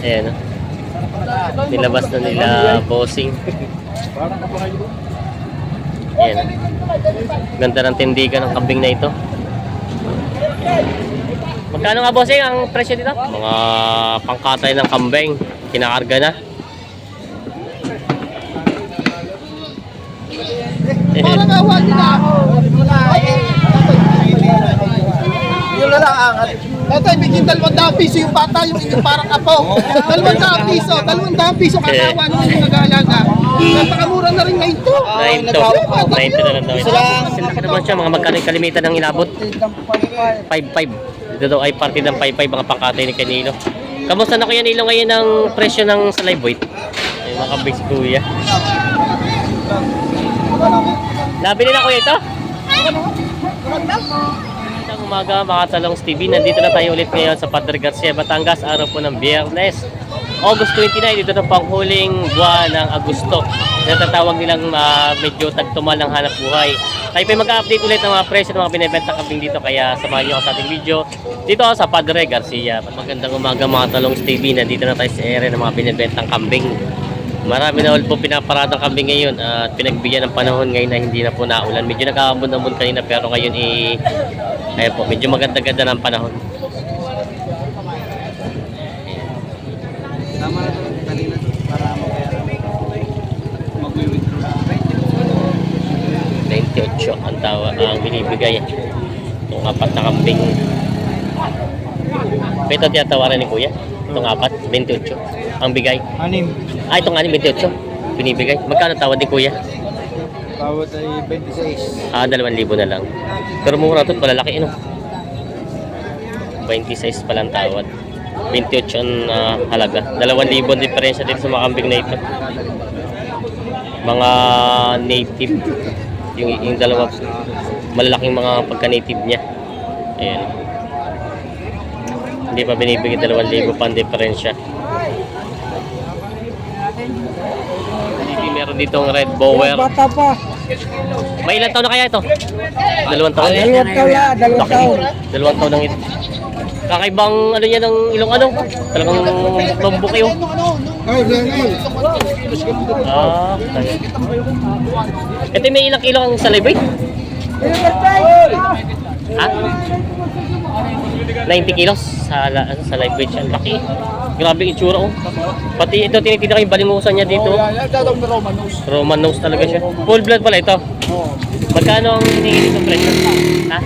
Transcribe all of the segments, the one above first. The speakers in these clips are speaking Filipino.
Ayan, oh. Nilabas na nila bossing. Ayan. Ganda ng tindigan ng kambing na ito. Magkano nga bossing ang presyo dito? Mga pangkatay ng kambing. Kinakarga na. Parang awa nila ako. Yun na lang ang ito, ibigin dalawang daang piso yung bata, yung yung parang apo. Dalawang daang piso, dalawang daang piso kakawa nung yung nag-aalaga. Napakamura na rin ngayon to. 9 to. 9 to na lang daw ito. Sila ka naman siya, mga magkano yung kalimitan ng inabot? 5-5. Dito daw ay party ng 5-5 mga pangkatay ni Canilo. Kamusta na kuya Nilo ngayon ang presyo ng sa live weight? Ay, mga kabig si kuya. Nabili na kuya ito? Magandang umaga mga Talongs TV. Nandito na tayo ulit ngayon sa Padre Garcia, Batangas. Araw po ng Biyernes. August 29, dito na panghuling buwan ng Agosto. Natatawag nilang ah, medyo tagtumal ng hanap buhay. Tayo pa mag-update ulit ng mga presyo ng mga binibenta kambing dito. Kaya samahan niyo ako sa ating video dito sa Padre Garcia. Magandang umaga mga Talongs TV. Nandito na tayo sa area ng mga binibentang kambing. Marami na ulit po pinaparadang kambing ngayon at pinagbigyan ng panahon ngayon na hindi na po naulan. Medyo nag-aambon-ambon kanina pero ngayon eh, ayun po, medyo maganda-ganda ng panahon. Tama na ito kanina para. Mag-withdraw. 28 ang tawa ang binibigay. Itong apat na kambing. Ito tiyatawaran ni Kuya. Itong apat, 28. Ang bigay. Anim. Ah, itong anim, 28. Binibigay. Magkano tawad ni Kuya? Bawat ay 26. Ah, 2,000 na lang. Pero mura ito, malalaki, no? 26 pa lang tawad. 28 ang ah, halaga. 2,000 ang diferensya dito sa mga kambing na ito. Mga native. Yung, yung dalawa, malalaking mga pagka-native niya. Ayan. Hindi pa binibigay 2,000 pa ang diferensya. Meron ditong red bower. Bata pa. May ilang taon na kaya ito? Dalawang taon? Dalawang taon na, dalawang taon. Dalawang taon ng ito. Kakaibang ano niya ng ilong ano? Talagang oh. Ay, ay, Ah. Ito may ilang kilo ang weight? Ha? 90 kilos sa, sa live weight siya. Laki. Grabe yung itsura oh. Pati ito tinitignan ko yung balimusan niya dito. Dadong na Romanos. Roman nose talaga siya. Full blood pala ito. Oo. Magkano ang hinihingi nitong presyo? Ha?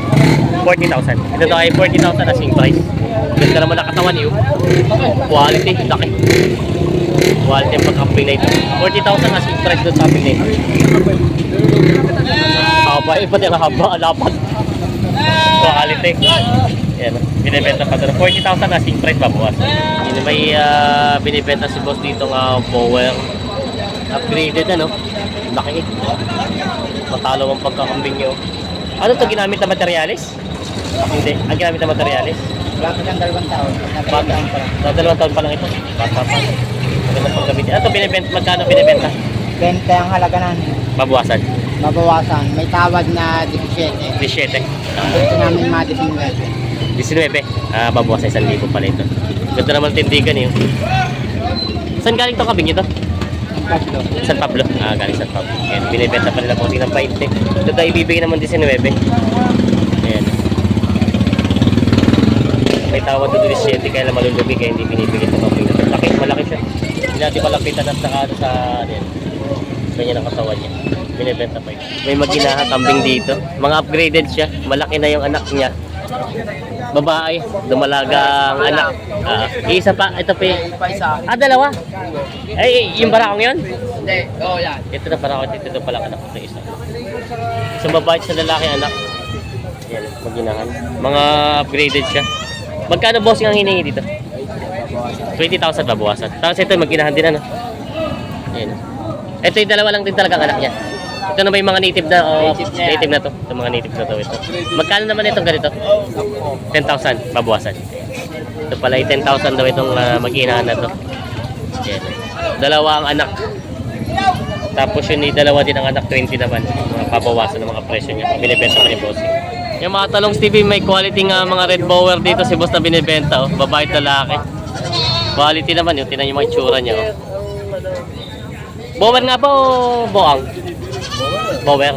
40,000. Ito daw ay 40,000 asking price. Ganda naman ang katawan niyo. Quality, laki. Quality ang pagkamping na ito. 40,000 asking price doon sa amping na ito. Haba, eh, pati ang haba, alapat. Quality. Yan, binibenta pa doon. 40,000 asking price babawas. Yun, may ah, binibenta si boss dito nga power. Upgraded ano. Laki. Matalo ang pagkakambing nyo. Ano to ginamit na materyales? Hindi. Ang ginamit na materyales? Wala pa siyang dalawang taon. Bata. Sa dalawang taon pa lang ito. Bata pa. Magandang paggamit. Ano to binibenta? Magkano binibenta? 20 ang halaga na. Babawasan. Mabawasan. May tawad na 17. 17. Ah, Gusto namin madisin 19. Ah, babawasan 1,000 pala ito. Ganda naman tindigan eh. Saan galing to kabing ito? Tatlo. San Pablo. Ah, galing San Pablo. Ayan, binibenta pa nila konti ng 20. Ito tayo ibibigay naman 19. Ayan. May tawad doon 17 kaya lang malulugi kaya hindi binibigay ito kapag ito. Laki, malaki siya. Hindi natin palapitan at saka ano sa ano yan. Ganyan ang katawan niya. Binibenta pa yun. May maginaha kambing dito. Mga upgraded siya. Malaki na yung anak niya. Babae, dumalagang anak. Ah, isa pa, ito pa. Ah, dalawa? Ay, yung barakong yun? Hindi. Oo yan. Ito na para ito, ito pala anak ko isa. Isang babae sa lalaki anak. Yan, maginahan. Mga upgraded siya. Magkano bossing ang hiningi dito? 20,000 babawasan. Tapos ito maginahan din ano. Yan. Ito yung dalawa lang din talagang anak niya. Ito na may mga native na, oh, Native na native na to. Ito mga native na to ito. Magkano naman itong ganito? 10,000 babawasan. Ito pala yung 10,000 daw itong uh, mag-inahan na to. Yan. Dalawa ang anak. Tapos yun, yung dalawa din ang anak, 20 naman. Mga pabawasan ng mga presyo niya. Binibenta pa ni Bossing. Yung mga talong Stevie, may quality nga mga red bower dito si Boss na binibenta. Oh. Babae at lalaki. Quality naman yun. Tinan yung mga itsura niya. Oh. Bower nga ba o boang? Bower.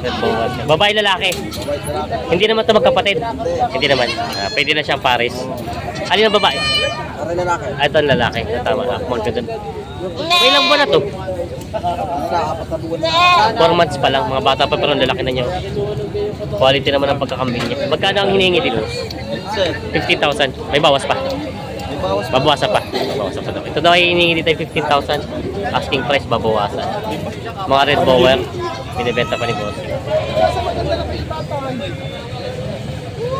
Red bower. siya. Babae lalaki. Hindi naman to magkapatid. Hindi naman. Ah, pwede na siyang pares. Alin ang babae? Para lalaki. Ah, ito ang lalaki. Tama. Ah, maganda. May ilang buwan na to? Sa apat na buwan. 4 months pa lang. Mga bata pa pero ang lalaki na niya. Quality naman ang pagkakambing niya. Magkano ang hinihingi? Sir, 15,000. May bawas pa. Babawasan pa. Babawasan pa daw. Ito daw ay hinihingi dito ay 15,000. Asking price babawasan. Mga red bower. Binibenta pa ni boss.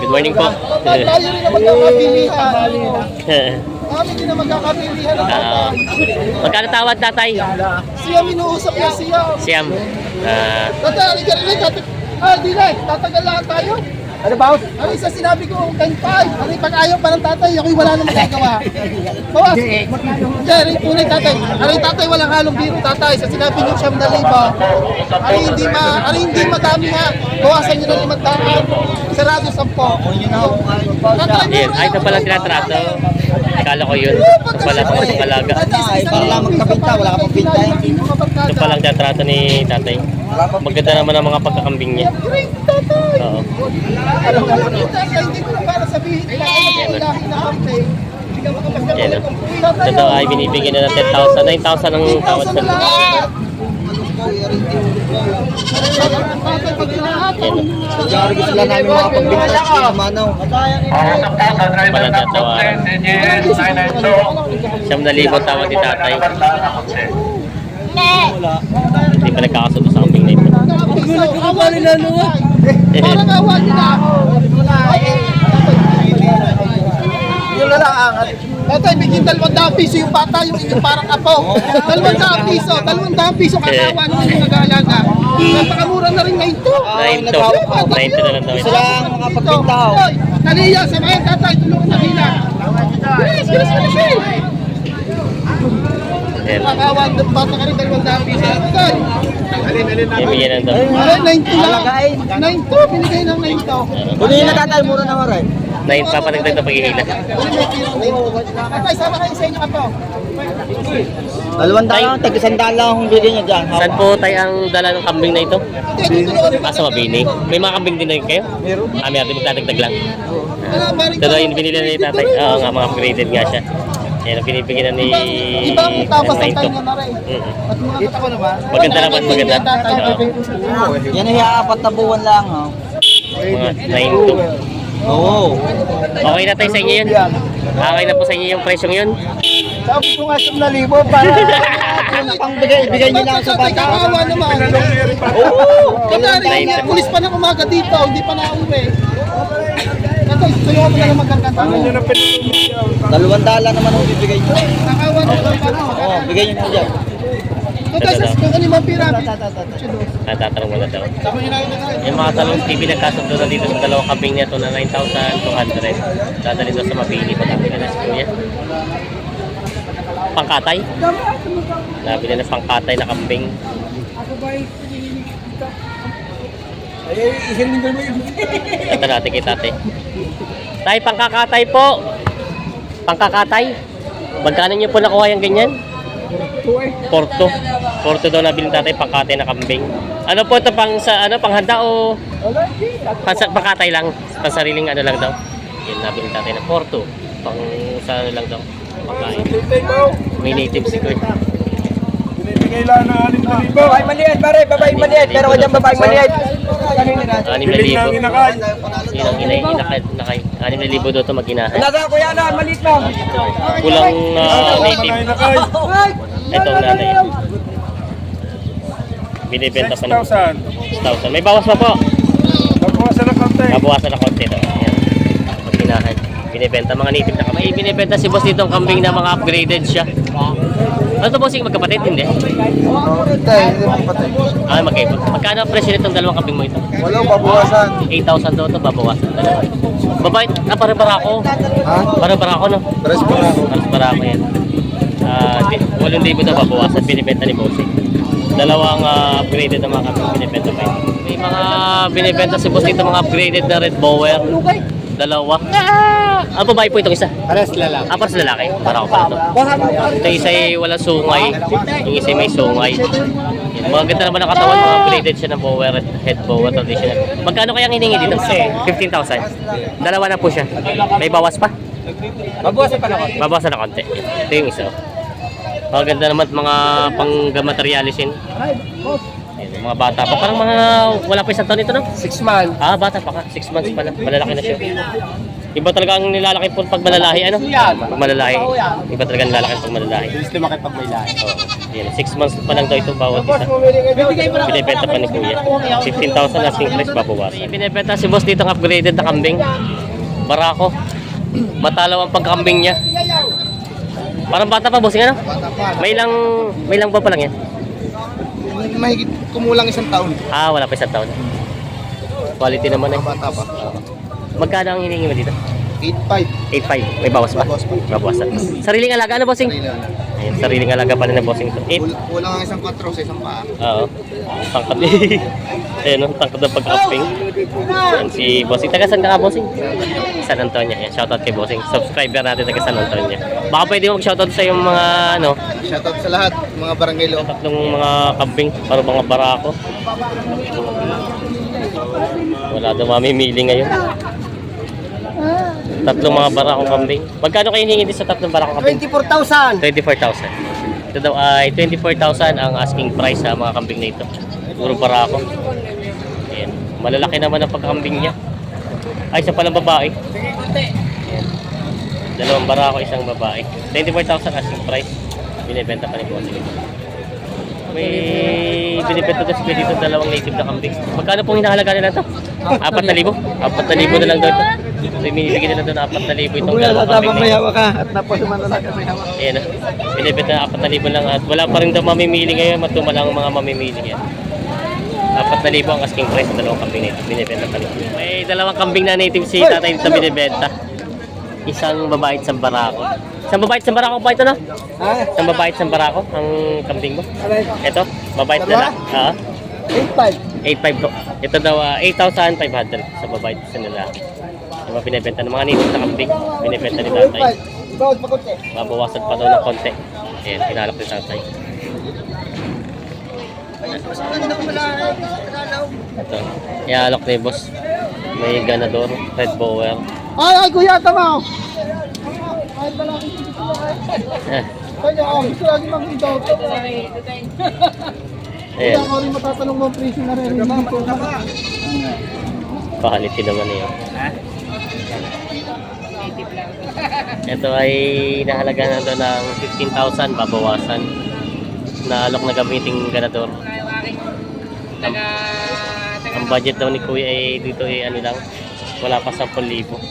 Good morning po. Tayo rin na magkakabilihan. Kami din na magkakabilihan ng Ah, tatay. magkano tawad tatay? Siya minuusap niya siya. Siyam. Ah, Tatay, alin ka rin. Ah, di na, tatagal lang tayo. Ano ba? Ano isa sinabi ko, 10-5. Ano pag ayaw pa ng tatay, ako'y wala na magagawa. Bawas. Jerry, tunay tatay. Ano yung tatay, walang halong biro tatay. Sa sinabi niyo siyam na libo. Ano hindi ma, ano hindi madami ha. Bawasan niyo na limang daan. Sarado sampo. Tatay, yun. Ay, ito palang tinatrato. Akala ko yun. Ito pala pang alaga. Ay, para lang magkabinta, wala ka pang binta eh. Ito palang tinatrato ni tatay. Wala Maganda naman ang mga pagkakambing niya. Oo. Alam mo naman tatay, hindi ko na para sabihin. Kailangan na kami. Hindi ka makapagdala Yan. ay binibigyan na ng 10,000. 9,000 ang tawad sa lupa. Kaya gusto lang namin mga pagbinta sa manaw. Walang tatawaran. Siyam na libo tawad ni tatay. Hindi pa nagkakasundo sa kambing na ito. Parang awa nila. Yung lalaangat. Tatay, bigyan dalawang daang piso yung bata, yung inyong parang apo. Dalawang daang piso, dalawang daang piso kakawa nung inyong nag-aalaga. Napakamura na rin na ito. 9 to. 9 to na lang daw ito. Gusto lang mga pagbinta. Hoy, Kaliya, samayan tatay, tulungan na nila. Bilis, bilis, bilis, bilis. Yan. Kakawa, bata ka rin dalawang daang piso. Tatay, Ibigyan ng daw. ay, 9 to lang. 9 to, binigay ng 9 to. Huli na tatay, mura na maray. 9 pa pa nagdag na paghihila. Tatay, sama kayo sa inyo apo. Dalawang daan, tag isang daan lang ang bili niya dyan. Saan po tayo ang dala ng kambing na ito? Ah, sa Mabini. May mga kambing din na kayo? Meron. Ah, meron. Magdadagdag lang. Ito daw yung binili na ni tatay. Oo nga, mga upgraded nga siya. Yan ang binibigyan na ni... Ibang tapas ng ang 9 to. kanya na rin. Mga katako naman. Maganda naman, maganda. Yan ay apat na buwan lang. Oh. Mga 9 to. Oo. Okay na tayo sa inyo yun? Okay na po sa inyo yung presyong yun? Sabi ko nga sa libo para pang bigay, niyo lang sa bata. kakawa naman. Oo. Nine. pulis pa na umaga dito, hindi pa na-uwi. Tatay, tulungan mo na lang magkakata. Dalawang daan lang naman ang bibigay niyo. Pa na. Oo, bigay niyo na dyan. Natatanong na daw. Na. Yung mga talong TV nagkasundo na dito sa dalawang kambing nito na 9,200. Dadalhin daw sa mabili pag nabili na si Kuya. Pangkatay? Nabili na pangkatay na kambing. Ito natin kay tate. Tay, pangkakatay po. Pangkakatay. Magkano niyo po nakuha yung ganyan? Porto. Porto daw nabili tatay pangkatay na kambing. Ano po ito pang sa ano panghanda o pang, pangkatay lang, pang sariling ano lang daw. Yan nabili tatay na Porto. Pang sa ano lang daw. Pagkain. May native si Kuya. Binibigay lang ng anim na libo. Babae maliit, pare, babae maliit. Pero ka dyan babae maliit. Anim na libo. ng inakay. Ang inakay, inakay. Anim na libo daw ito maginahan. Kuya na, maliit lang. Kulang Mga native. Ito ang nanay. Binibenta pa ng 6,000. 6,000. May bawas pa po. Nakuha ng konti. Nabawasan na konti. Ayan. Pagkinahan. Binibenta mga native na kambing. May binibenta si boss dito ang kambing na mga upgraded siya. Ano to bossing magkapatid? Hindi. Tay, hindi mo patay. Ah, magkaiba. Magkano presyo nitong dalawang kambing mo ito? Walang babawasan. 8,000 daw ito, babawasan. Dalawa. Babae, ah, para barako. Ha? Para barako, no? Tres pa ako. Para barako yan. Ah, di- 8,000 daw babawasan, binibenta ni bossing. Dalawang ah, upgraded na mga kambing binibenta pa ito. May mga binibenta si boss dito, mga upgraded na red bower. Dalawa. Ah, babae po itong isa. Pares lalaki. Ah, para sa lalaki. Para ako para to. Ito isa ay wala sungay. Yung isa ay may sungay. Yan. Mga ganda naman ang katawan. Mga braided siya ng bower at head bower traditional. Magkano kayang hiningi dito? 15,000. Dalawa na po siya. May bawas pa? Mabuhasan pa naman. Babawasan na konti. Ito yung isa. Mga ganda naman at mga pang-materialisin. Yung mga bata pa. Parang mga wala pa isang taon ito, no? 6 months. Ah, bata pa ka. Six months pa lang. Malalaki na siya. Iba talaga ang nilalaki po pag malalahi, ano? Pag malalahi. Iba talaga ang nilalaki pag malalahi. Bilis lumaki pag may lahi. Oo. Yan. Six months pa lang daw ito bawat isa. Binibenta pa ni Kuya. 15,000 asking price babawasan. Binibenta si boss dito ng upgraded na kambing. Barako. Matalaw ang pagkambing niya. Parang bata pa bossing ano? May lang may lang ba pa lang yan? May kumulang isang taon. Ah, wala pa isang taon. Quality naman eh. Bata pa. Magkano ang hiningi mo dito? 8.5. 8.5. May bawas pa? Bawas pa. Babawasan. Sariling alaga ano bossing? Ayun, sariling alaga pala ng bossing to. 8. Kul- Kulang ang isang 4 sa isang paa. Oo. Tangkad eh. Ayun, no? tangkad ng pag-upping. Yan si Bossing. Taga saan ka ka, Bossing? San Antonio. Yan, shoutout kay Bossing. Subscriber natin taga San Antonio. Baka pwede mo mag-shoutout sa yung mga, ano, Shoutout sa lahat, mga barangay loob. tatlong mga kambing, para mga barako. Wala daw mamimili ngayon. Tatlong mga barako kambing. Magkano kayo hihingi din sa tatlong barako kambing? 24,000. 24,000. Ito daw ay 24,000 ang asking price sa mga kambing na ito. Puro barako. Ayan. Malalaki naman ang pagkambing niya. Ay, isa palang babae. Ayan. Dalawang barako, isang babae. 24,000 asking price. Binibenta pa ni Bossing ito. May binibenta si Kuya dito dalawang native na kambing. Magkano pong hinahalaga nila ito? 4,000? 4,000 na lang daw ito. So, minibigyan nila doon 4,000 itong dalawang kambing na ito. ka at napasuman na lang kami hawa. Ayan na. Binibenta na 4,000 lang at wala pa rin daw mamimili ngayon. Matuma lang ang mga mamimili yan. 4,000 ang asking price ng dalawang kambing na ito. Binibenta pa rin. May dalawang kambing na native si tatay dito binibenta. Isang babae isang barako. Isang babae isang barako ba ito no? Ha? Isang babae isang barako ang kambing mo. Ito, babae at lalaki. Oo. 8.5. 8,500 to. Ito daw ah, 8,500 sa babae sa lalaki. Yung mga binibenta ng mga native na kambing. Binibenta ni tatay. Pa. Mabawasan pa daw ng konti. Ayan, pinalak ni tatay. Ito, ialok ni boss. May ganador, red bower. Ay, ay, kuya, tama! Ay, pala, Eh, kanya ako, gusto lagi mag-indaw. Kaya ayan, ako rin matatanong mo ang presyo na rin. Quality naman niya. Ito ay nahalaga na doon ng 15,000 babawasan. Naalok na gamiting ganador. Ang, ang budget daw ni Kuya ay dito ay ano lang, wala pa 10,000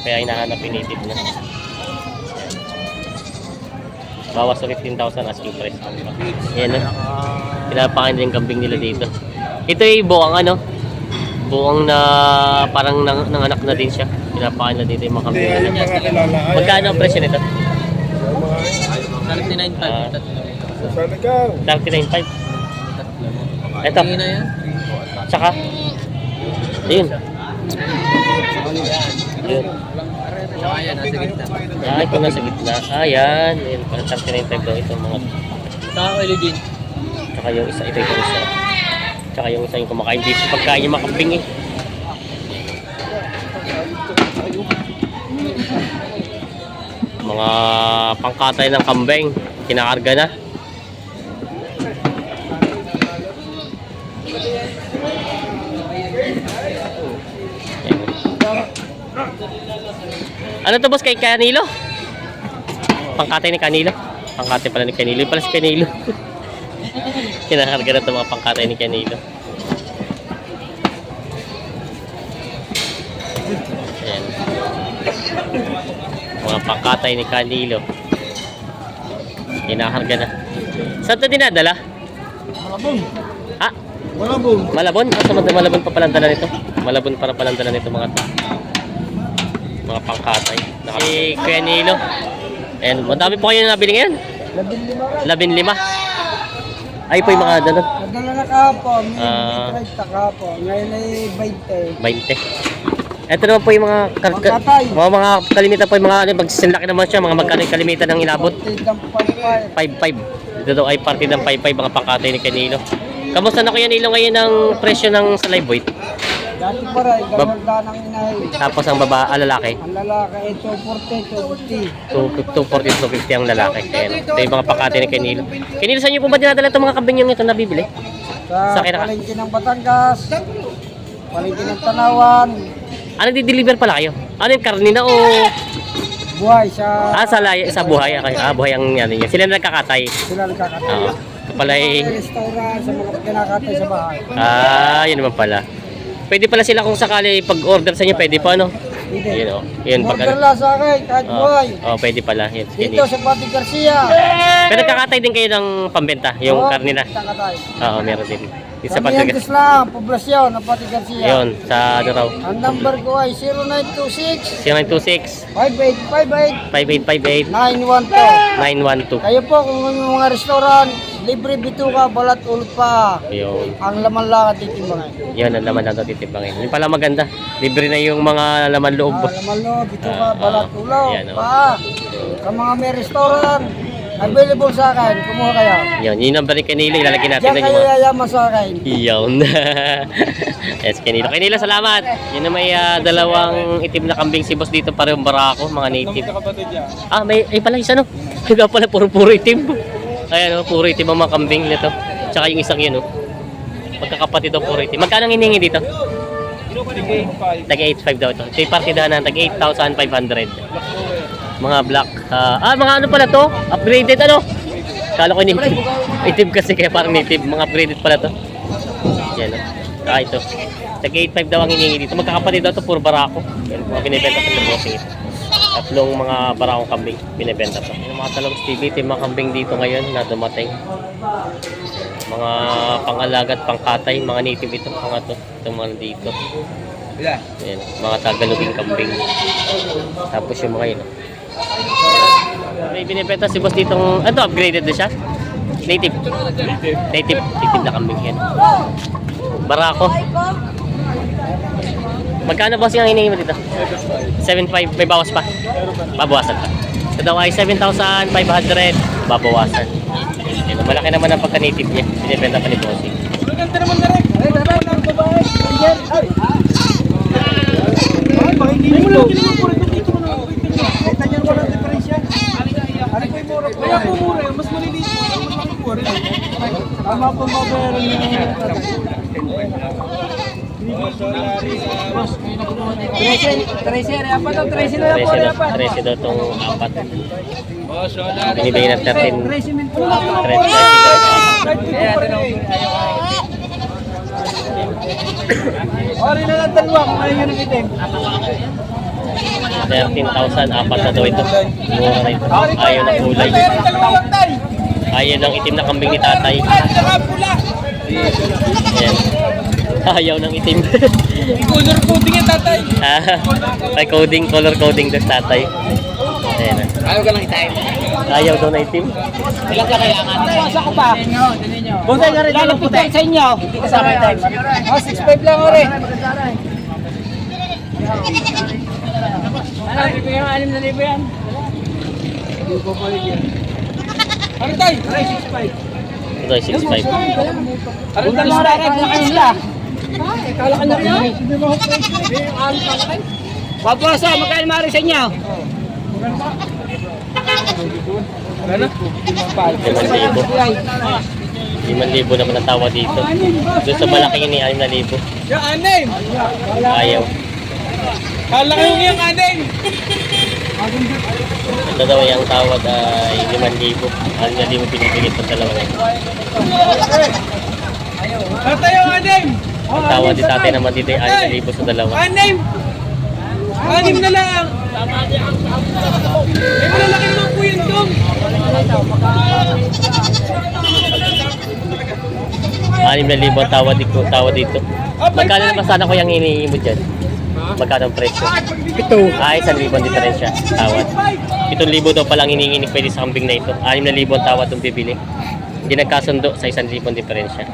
kaya hinahanap yung native na. Bawas sa 15,000 asking price. Yan na. Pinapakain din yung kambing nila dito. Ito ay buwang ano, buwang na parang nang, nanganak na din siya. Pinapakain na dito yung mga kambing nila. Magkano ang presyo nito? Ah, Saan ikaw? 39.5. Ito. Tsaka. Ayun. Ayun. Ah, ito nasa gitna. Ah, yan. Ayun, parang 39.5 daw itong mga Tao legend. Tsaka yung isa, ito yung isa. Tsaka yung isa yung kumakain dito. Pagkain yung makambing eh. Mga pangkatay ng kambing. Kinakarga na. Ano to boss kay Canilo? Pangkatay ni Canilo? Pangkatay pala ni Canilo. Yung pala si Canilo. Kinakarga na ito mga pangkatay ni Canilo. Ayan. Mga pangkatay ni Canilo. Kinakarga na. Saan ito dinadala? Malabon. Ah, Malabon. Malabon? Ah, sa mga Malabon pa palang dala nito. Malabon para palang dala nito mga to. Mga pangkatay. Si Kuya Nilo. Ayan, madami po kayo nabili ngayon. Labin lima. Ay po yung mga dala. Nadala na kahapon. May Ah. uh, kahapon. Ngayon ay 20. 20. Ito naman po yung mga ka- mga, mga kalimitan po yung mga ano, pag sinlaki naman siya, mga magkano yung kalimitan ng inabot? Tignan pa pa. 5-5. Ito daw ay parte ng 5-5 mga pangkatay ni Canilo. Kamusta na kuya Nilo ngayon ang presyo ng sa live weight? Dati pa rin, ganun lang ang inahin. Tapos ang baba, ah, lalaki. Ang lalaki ay 240, 250. 240 250 ang lalaki. Ayan. Ito yung mga pangkatay ni Canilo. Canilo, saan niyo po ba dinadala itong mga kambing yung ito nabibili? Sa Sa kinaka- palengke ng Batangas, palengke ng Tanawan, Ano di-deliver pala kayo? Ano yung karni na o buhay sa ah, sa, lay- sa buhay? Ah, ah, buhay ang ano niya. Sila na nagkakatay. sila nagkakatay. Oo. Ito pala ay... Sa restaurant, sa mga kinakatay sa bahay. Ah, yun naman pala. Pwede pala sila kung sakali pag-order sa inyo, pwede pa, no? Hindi. Yun, oh. Yun, pag Order lang sa akin, kahit Oh, buhay. oh, pwede pala. Yun, Dito sa Pati Garcia. Pero nagkakatay din kayo ng pambenta, yung Oo, karni na. Kakatay. Oo, meron din. Dito sa Sa Patrick. Miantes lang, poblasyon ng Pati Garcia. Yun, sa ano raw? Ang number ko ay 0926 0926 5858 5858 912. 912. Kayo po kung mga restaurant, libre bituka, balat ulit pa. Yun. Ang laman lang at titimbangan. Yan ang laman na titibangin. Yun pala maganda. Libre na yung mga laman loob. Ah, laman lo, bituka, Ah, balat ah. ulo, Yan, oh. pa. Sa mga may restaurant, available sa akin, kumuha kayo. Yun, yun ang balik kanila. Ilalagay natin Diyan na kayo yung mga... yayaman sa akin. Iyon. yes, Kanilo. Kanilo, salamat. Yun na may ah, dalawang itim na kambing si boss dito, parehong barako, mga native. Ah, may, ay pala isa no. Kaya pala, puro-puro itim. Ayan, oh, puro itim ang mga kambing nito. Tsaka yung isang yun, oh. Magkakapatid daw puro itim. Magkano ang hiningi dito? Tag 8.5 daw ito. Ito yung partidahan ng tag 8,500. Mga black. ah, ah, mga ano pala to? Upgraded ano? Kala ko native. Native kasi kaya parang native. Mga upgraded pala to. Yan. oh. Ah, ito. Tag 8.5 daw ang hiningi dito. Magkakapatid daw to puro barako. Yan, mga binibenta sa bossing ito. Tatlong mga barakong kambing binibenta pa. Yung mga talong TV, yung mga kambing dito ngayon na dumating. Mga pangalagat, pangkatay, mga native ito. Mga to. Itong mga dito. Yan, mga tagaloging kambing. Tapos yung mga yun. May binibenta si boss ditong, ano, upgraded na siya? Native. Native. Native na kambing yan. Barako. Magkano boss yung hiningi mo dito? 7.5. May bawas pa? Babawasan pa. Ito daw ay 7,500. Babawasan. Yan, malaki naman ang pagka-native niya. Binibenta pa ni bossing. Kaya po mura mas maliliit po. Ang malaki po rin. Tama po mabayaran to? Tracy 13 daw, 13 daw itong apat. Binibigyan ng 13. 13 mil po. 13. Ori na lang dalawa kung ayaw ng itim. 13,000 apat na daw ito. Mura na ito. Ayaw ng kulay. Ayaw ng itim na kambing ni tatay. Ayan. Ayaw ng itim. Color coding yan, tatay. Ah, coding, color coding din, tatay. Ayan na. Ayaw ka lang itain. Ayaw daw na itim. Ilan ka kailangan? Sa ko pa. Bunta na rin. Lalapit tayo sa inyo. Hindi kasama itain. Oh, 6.5 lang ore. Ano, libo yan, anim na libo yan. Hindi ko pa rin yan. Ano tayo? Aray, 6.5. Aray, 6.5. Aray, 6.5. Aray, 6.5. Ay, kala ka na rin. Hindi mo ako pwede. Hindi mo ako pwede. Papuasa, magkain mari sa inyo. Maganda. Maganda? Maganda? 5,000 naman ang tawa dito. Doon sa malaking yun, 6,000. Yung anim! Ayaw. Malaki yung yung anim! Ito daw yung tawad ay 5,000. 6,000 pinipilit ang dalawa. Ayaw. Ayaw. Ayaw. Ayaw. Ayaw. Ang tawad din sa atin naman dito ay 6,000 sa dalawa. Anim! Anim na lang! Eh, malalaki naman po yun dong! Anim na libo ang tawad dito. Tawad dito. Magkano naman sana ko yung hinihingi mo dyan? Magkano ang presyo? Ito. Ah, isang libo ang diferensya. Tawad. Itong libo daw palang hinihingi ni pwede sa kambing na ito. Anim na libo ang tawad ng bibili. Hindi nagkasundo sa isang libo ang diferensya.